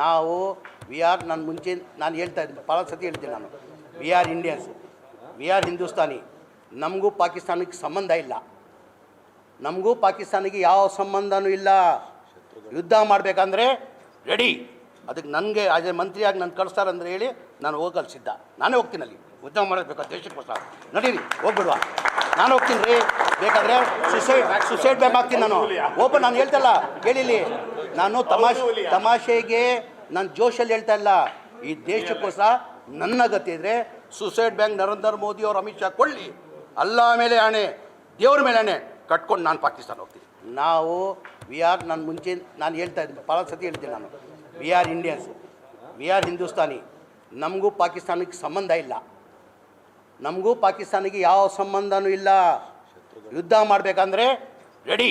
ನಾವು we are ನಾನು ಮುಂಚೆ, ನಾನು ಹೇಳ್ತಾ ಇದ್ದೆ ಭಾಳ ಸತಿ ಹೇಳ್ತೀನಿ ನಾನು we are Indians we are Hindustani ನಮಗೂ ಪಾಕಿಸ್ತಾನಕ್ಕೆ ಸಂಬಂಧ ಇಲ್ಲ. ನಮಗೂ ಪಾಕಿಸ್ತಾನಿಗೆ ಯಾವ ಸಂಬಂಧನೂ ಇಲ್ಲ. ಯುದ್ಧ ಮಾಡಬೇಕಂದ್ರೆ ರೆಡಿ ಅದಕ್ಕೆ ನನಗೆ ಎ ಮಂತ್ರಿಯಾಗಿ ನಾನು ಕಳಿಸ್ತಾರಂದ್ರೆ ಹೇಳಿ, ನಾನು ಹೋಗಲು ಸಿದ್ಧ. ನಾನೇ ಹೋಗ್ತೀನಿ ಅಲ್ಲಿ. ಯುದ್ಧ ಮಾಡಬೇಕು ದೇಶಕ್ಕೋಸ್ಕರ ನಡೀರಿ, ಹೋಗ್ಬಿಡುವ. ನಾನು ಹೋಗ್ತೀನಿ ರೀ. ಬೇಕಾದರೆ ಸುಸೈಡ್ ಸುಸೈಡ್ ಬೇಕಾಗ್ತೀನಿ ನಾನು. ಓಪನ್ ನಾನು ಹೇಳ್ತಲ್ಲ ಕೇಳಿಲಿ ನಾನು ತಮಾಷೆ ತಮಾಷೆಗೆ ನಾನು ಜೋಶಲ್ಲಿ ಹೇಳ್ತಾ ಇಲ್ಲ. ಈ ಸಹ ನನ್ನ ಗತಿ ಇದ್ರೆ ಸುಸೈಡ್ ಬ್ಯಾಂಕ್ ನರೇಂದ್ರ ಮೋದಿ ಅವರು ಅಮಿತ್ ಶಾ ಕೊಳ್ಳಿ ಅಲ್ಲ ಮೇಲೆ ಆಣೆ ದೇವ್ರ ಮೇಲೆ ಆಣೆ ಕಟ್ಕೊಂಡು ನಾನು ಪಾಕಿಸ್ತಾನ ಹೋಗ್ತೀನಿ. ನಾವು ವಿ ಆರ್ ನಾನು ಮುಂಚೆ ನಾನು ಹೇಳ್ತಾ ಇದ್ದೆ ಭಾಳ ಸತಿ ಹೇಳ್ತೀನಿ ನಾನು. We are Indians we are Hindustani. ನಮಗೂ ಪಾಕಿಸ್ತಾನಕ್ಕೆ ಸಂಬಂಧ ಇಲ್ಲ. ನಮಗೂ ಪಾಕಿಸ್ತಾನಿಗೆ ಯಾವ ಸಂಬಂಧನೂ ಇಲ್ಲ. ಯುದ್ಧ ಮಾಡಬೇಕಂದ್ರೆ ರೆಡಿ